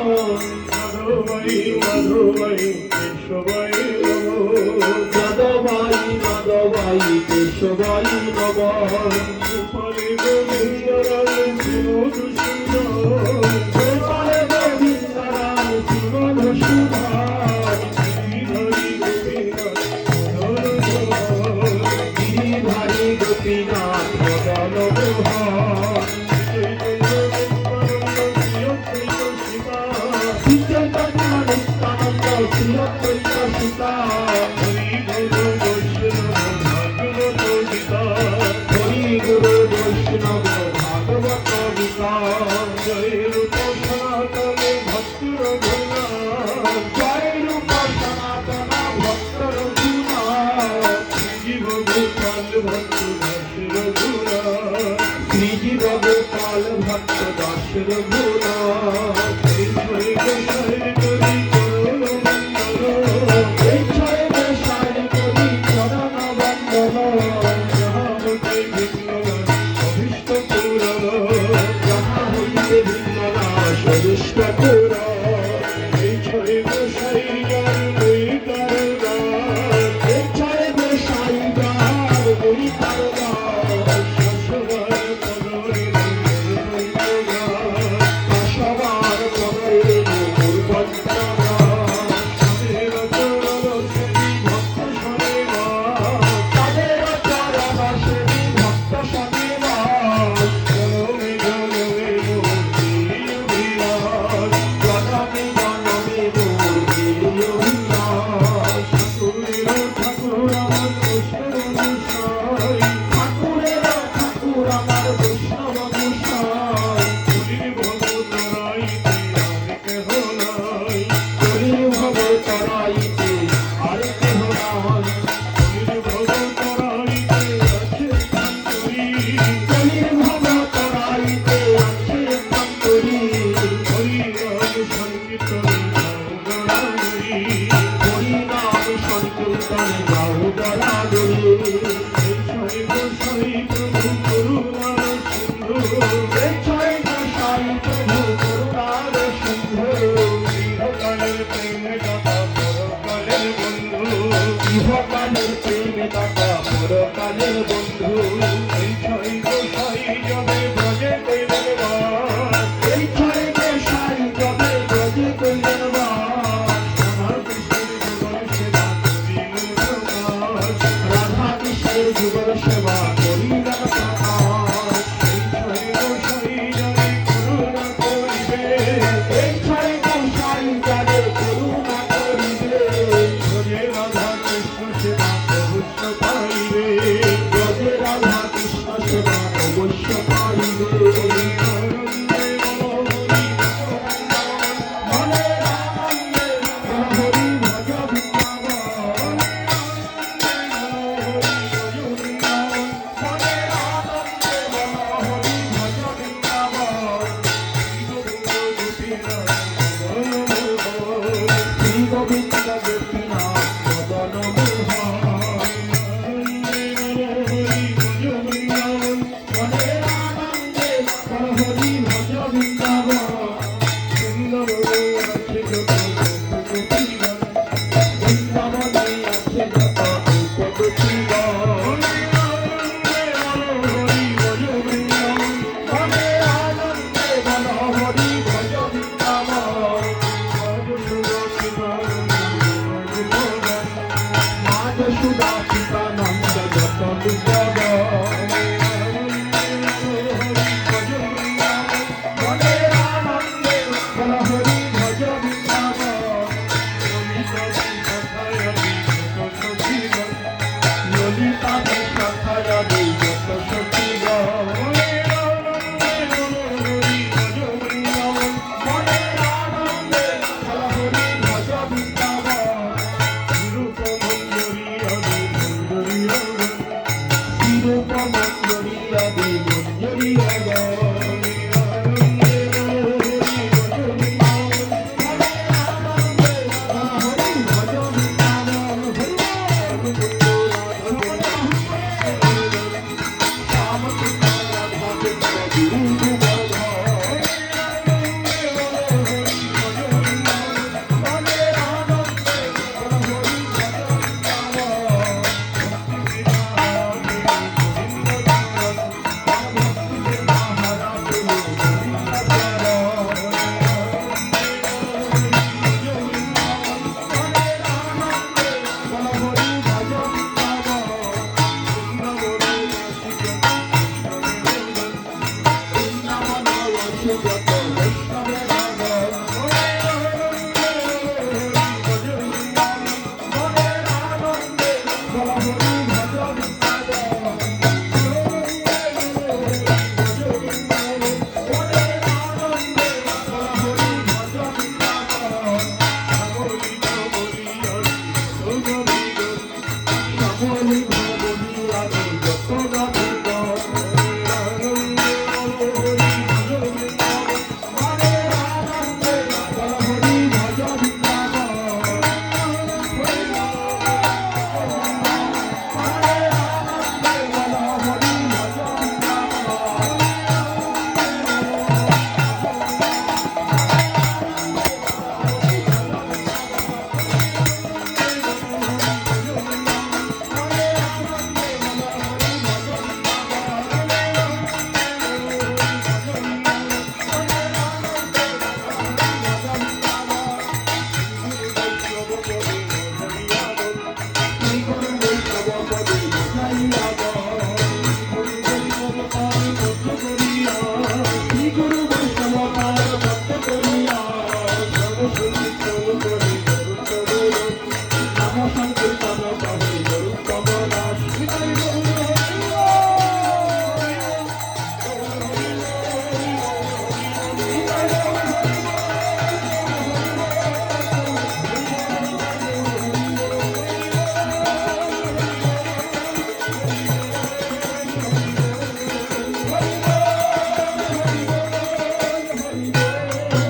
মাধবাই মাধবাই কেশবাই নম। মাধবাই মাধবাই কেশবাই নম। জয় রূপ সনাতনে ভক্তর গুণা জয় রূপ সনাতন ভক্তর গুণা শ্রীজীব গোপাল ভক্ত দশর গুণা শ্রীজীব গোপাল ভক্ত দশর গুণা Thank you.